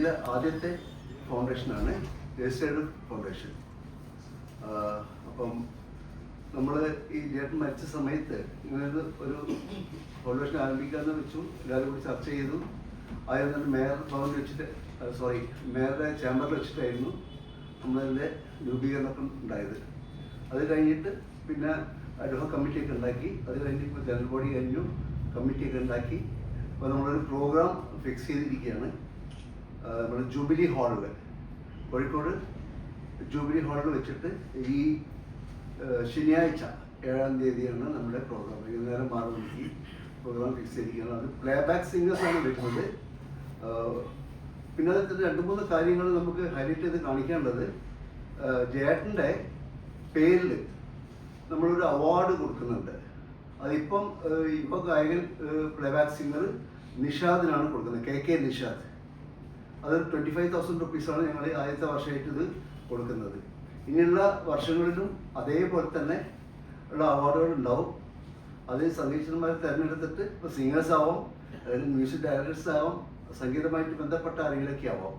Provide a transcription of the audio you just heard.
ഇത് ആദ്യത്തെ ഫൗണ്ടേഷനാണ് registered foundation അപ്പം നമ്മൾ ഈ ജേട്ടൻ മരിച്ച സമയത്ത് ഇങ്ങനൊരു ഒരു ഫൗണ്ടേഷൻ ആരംഭിക്കാമെന്ന് വെച്ചു എല്ലാവരും കൂടി ചർച്ച ചെയ്തു. തന്നെ മേയർ ഭവനിൽ വെച്ചിട്ട് സോറി മേയറുടെ ചേംബറിൽ വെച്ചിട്ടായിരുന്നു നമ്മളതിന്റെ രൂപീകരണം ഉണ്ടായത്. അത് കഴിഞ്ഞിട്ട് പിന്നെ അഡ്ഹോ കമ്മിറ്റിയൊക്കെ ഉണ്ടാക്കി അത് കഴിഞ്ഞ് ഇപ്പോൾ ജനറൽ ബോഡി കഴിഞ്ഞു കമ്മിറ്റിയൊക്കെ ഉണ്ടാക്കി. അപ്പോൾ നമ്മളൊരു പ്രോഗ്രാം ഫിക്സ് ചെയ്തിരിക്കുകയാണ്. നമ്മുടെ ജൂബിലി ഹാളിൽ കോഴിക്കോട് ജൂബിലി ഹാളിൽ വെച്ചിട്ട് ഈ ശനിയാഴ്ച ഏഴാം തീയതിയാണ് നമ്മുടെ പ്രോഗ്രാം വൈകുന്നേരം ആറ് മണിക്ക് പ്രോഗ്രാം ഫിക്സ് ചെയ്തിരിക്കുന്നത്. അത് പ്ലേ ബാക്ക് സിംഗേഴ്സാണ് വരുന്നത് പിന്നെ അതിൽ രണ്ട് മൂന്ന് കാര്യങ്ങൾ നമുക്ക് ഹൈലൈറ്റ് ചെയ്ത് കാണിക്കേണ്ടത് ജേട്ടന്റെ പേരിൽ നമ്മളൊരു അവാർഡ് കൊടുക്കുന്നുണ്ട്. അതിപ്പം ഇപ്പോൾ ഗായകൻ പ്ലേ ബാക്ക് സിംഗർ നിഷാദിനാണ് കൊടുക്കുന്നത്. K K Nishad. അത് ട്വന്റി ഫൈവ് തൗസൻഡ് റുപ്പീസാണ് ഞങ്ങൾ ആദ്യത്തെ വർഷമായിട്ട് ഇത് കൊടുക്കുന്നത്. ഇനിയുള്ള വർഷങ്ങളിലും അതേപോലെ തന്നെ ഉള്ള അവാർഡുകൾ ഉണ്ടാവും. അത് സംഗീതന്മാരെ തിരഞ്ഞെടുത്തിട്ട് ഇപ്പോൾ സിംഗേഴ്സ് ആവാം അല്ലെങ്കിൽ മ്യൂസിക് ഡയറക്ടേഴ്സ് ആവാം സംഗീതമായിട്ട് ബന്ധപ്പെട്ട ആരെങ്കിലൊക്കെ ആവാം.